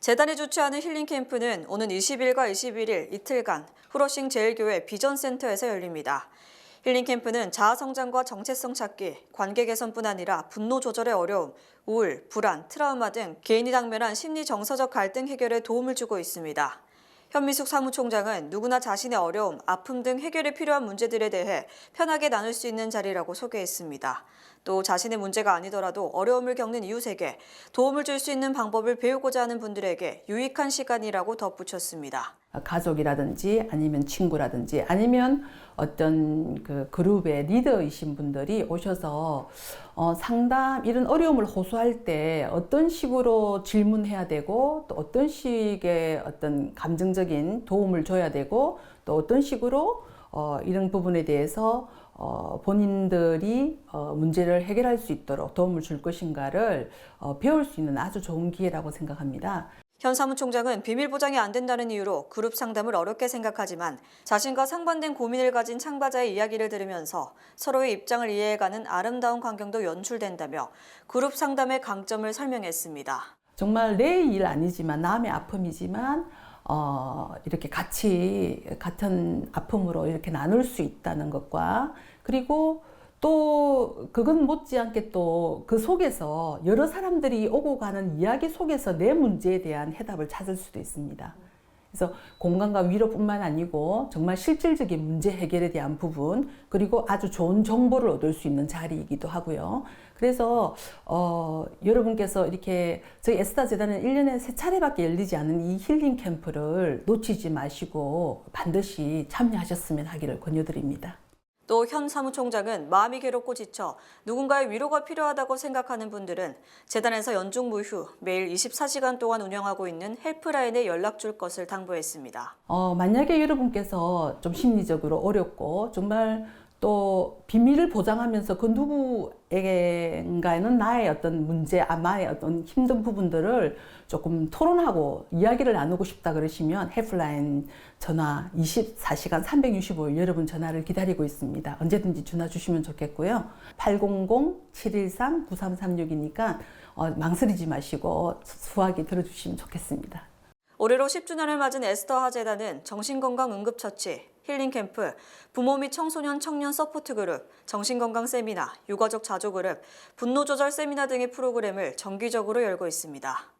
재단이 주최하는 힐링 캠프는 오는 20일과 21일 이틀간 후러싱 제일교회 비전센터에서 열립니다. 힐링 캠프는 자아 성장과 정체성 찾기, 관계 개선뿐 아니라 분노 조절의 어려움, 우울, 불안, 트라우마 등 개인이 당면한 심리 정서적 갈등 해결에 도움을 주고 있습니다. 현미숙 사무총장은 누구나 자신의 어려움, 아픔 등 해결에 필요한 문제들에 대해 편하게 나눌 수 있는 자리라고 소개했습니다. 또 자신의 문제가 아니더라도 어려움을 겪는 이웃에게 도움을 줄 수 있는 방법을 배우고자 하는 분들에게 유익한 시간이라고 덧붙였습니다. 가족이라든지 아니면 친구라든지 아니면 어떤 그 그룹의 리더이신 분들이 오셔서 어, 상담 이런 어려움을 호소할 때 어떤 식으로 질문해야 되고 또 어떤 식의 어떤 감정적인 도움을 줘야 되고 또 어떤 식으로 어, 이런 부분에 대해서 어, 본인들이 어, 문제를 해결할 수 있도록 도움을 줄 것인가를 어, 배울 수 있는 아주 좋은 기회라고 생각합니다. 현 사무총장은 비밀 보장이 안 된다는 이유로 그룹 상담을 어렵게 생각하지만 자신과 상반된 고민을 가진 참가자의 이야기를 들으면서 서로의 입장을 이해해가는 아름다운 광경도 연출된다며 그룹 상담의 강점을 설명했습니다. 정말 내 일 아니지만 남의 아픔이지만 어, 이렇게 같이 같은 아픔으로 이렇게 나눌 수 있다는 것과 그리고 또 그건 못지않게 또 그 속에서 여러 사람들이 오고 가는 이야기 속에서 내 문제에 대한 해답을 찾을 수도 있습니다. 그래서 공간과 위로뿐만 아니고 정말 실질적인 문제 해결에 대한 부분 그리고 아주 좋은 정보를 얻을 수 있는 자리이기도 하고요. 그래서 어, 여러분께서 이렇게 저희 에스타 재단은 1년에 세 차례밖에 열리지 않은 이 힐링 캠프를 놓치지 마시고 반드시 참여하셨으면 하기를 권유드립니다. 또 현 사무총장은 마음이 괴롭고 지쳐 누군가의 위로가 필요하다고 생각하는 분들은 재단에서 연중 무휴 매일 24시간 동안 운영하고 있는 헬프라인에 연락 줄 것을 당부했습니다. 어, 만약에 여러분께서 좀 심리적으로 어렵고 정말 또 비밀을 보장하면서 그 누구에게인가에는 나의 어떤 문제, 아, 나의 어떤 힘든 부분들을 조금 토론하고 이야기를 나누고 싶다 그러시면 헬프라인 전화 24시간 365일 여러분 전화를 기다리고 있습니다. 언제든지 전화 주시면 좋겠고요. 800-713-9336이니까 어, 망설이지 마시고 수화기 들어주시면 좋겠습니다. 올해로 10주년을 맞은 에스더 하재단은 정신건강 응급처치, 힐링캠프, 부모 및 청소년 청년 서포트 그룹, 정신건강 세미나, 유가족 자조 그룹, 분노조절 세미나 등의 프로그램을 정기적으로 열고 있습니다.